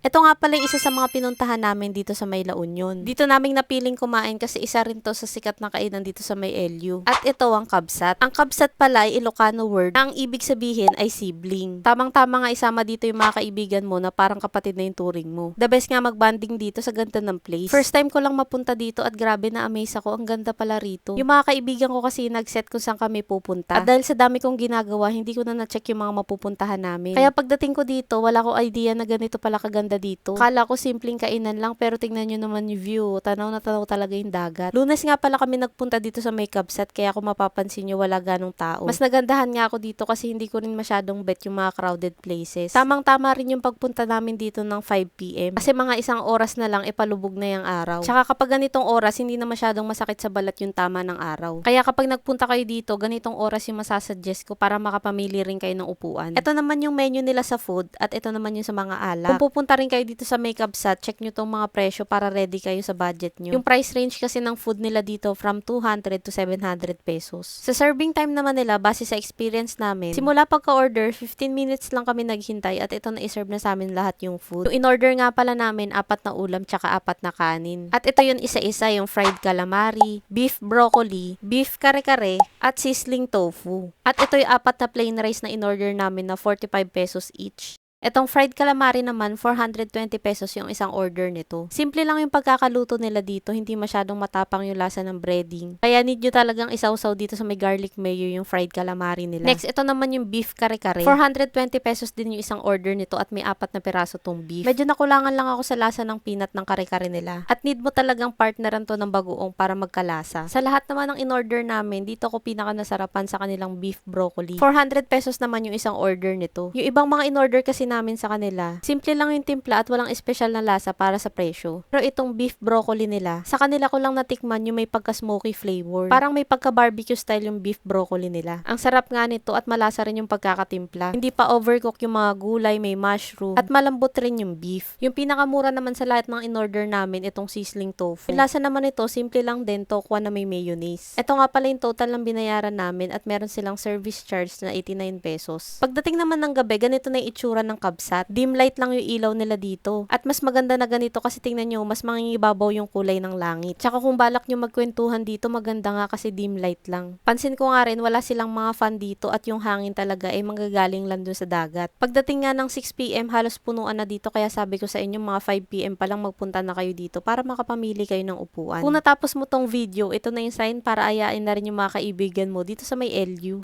Ito nga pala yung isa sa mga pinuntahan namin dito sa May La Union. Dito naming napiling kumain kasi isa rin to sa sikat na kainan dito sa May LU. At ito ang kabsat. Ang kabsat pala ay Ilocano word. Ang ibig sabihin ay sibling. Tamang-tama nga isama dito yung mga kaibigan mo na parang kapatid na yung turing mo. The best nga magbanding dito sa ganda ng place. First time ko lang mapunta dito at grabe na amaze ako. Ang ganda pala rito. Yung mga kaibigan ko kasi nag-set kung saan kami pupunta. At dahil sa dami kong ginagawa, hindi ko na na-check yung mga mapupuntahan namin. Kaya pagdating ko dito, wala ko idea na ganito pala kaganda dito. Kala ko simpleng kainan lang pero tingnan nyo naman yung view. Tanaw na tanaw talaga yung dagat. Lunes nga pala kami nagpunta dito sa makeup set kaya kung mapapansin nyo wala ganong tao. Mas nagandahan nga ako dito kasi hindi ko rin masyadong bet yung mga crowded places. Tamang tama rin yung pagpunta namin dito ng 5pm. Kasi mga isang oras na lang ipalubog na yung araw. Tsaka kapag ganitong oras hindi na masyadong masakit sa balat yung tama ng araw. Kaya kapag nagpunta kayo dito ganitong oras yung masasuggest ko para makapamili rin kayo ng upuan. Ito naman yung menu nila sa food at ito naman yung sa mga alak. Kung pupunta rin kayo dito sa makeup set, check nyo tong mga presyo para ready kayo sa budget nyo. Yung price range kasi ng food nila dito from 200 to 700 pesos. Sa serving time naman nila, base sa experience namin, simula pagka-order, 15 minutes lang kami naghintay at ito na iserve na sa amin lahat yung food. Yung in-order nga pala namin, apat na ulam tsaka apat na kanin. At ito yung isa-isa, yung fried calamari, beef broccoli, beef kare-kare, at sizzling tofu. At ito yung apat na plain rice na in-order namin na 45 pesos each. Etong fried calamari naman, 420 pesos yung isang order nito. Simple lang yung pagkakaluto nila dito, hindi masyadong matapang yung lasa ng breading. Kaya need nyo talagang isawsaw dito sa may garlic mayo yung fried calamari nila. Next, ito naman yung beef kare-kare. 420 pesos din yung isang order nito at may apat na piraso tong beef. Medyo nakulangan lang ako sa lasa ng peanut ng kare-kare nila. At need mo talagang partneran to ng bagoong para magkalasa. Sa lahat naman ng in-order namin, dito ko pinaka nasarapan sa kanilang beef broccoli. 400 pesos naman yung isang order nito. Yung ibang mga in-order kasi namin sa kanila, simple lang yung timpla at walang espesyal na lasa para sa presyo. Pero itong beef broccoli nila, sa kanila ko lang natikman yung may pagka-smoky flavor. Parang may pagka-barbecue style yung beef broccoli nila. Ang sarap nga nito at malasa rin yung pagkakatimpla. Hindi pa overcook yung mga gulay, may mushroom, at malambot rin yung beef. Yung pinakamura naman sa lahat ng in-order namin, itong sizzling tofu. Yung lasa naman ito, simple lang din, tokwa na may mayonnaise. Ito nga pala yung total ng binayaran namin at meron silang service charge na 89 pesos. Pagdating naman ng gabi, ganito na yung itsura ng kabsat. Dim light lang yung ilaw nila dito. At mas maganda na ganito kasi tingnan nyo, mas mangingibabaw yung kulay ng langit. Tsaka kung balak nyo magkwentuhan dito, maganda nga kasi dim light lang. Pansin ko nga rin, wala silang mga fan dito at yung hangin talaga ay manggagaling lang dun sa dagat. Pagdating nga ng 6pm, halos punuan na dito kaya sabi ko sa inyo mga 5pm pa lang magpunta na kayo dito para makapamili kayo ng upuan. Kung natapos mo tong video, ito na yung sign para ayain na rin yung mga kaibigan mo dito sa may LU.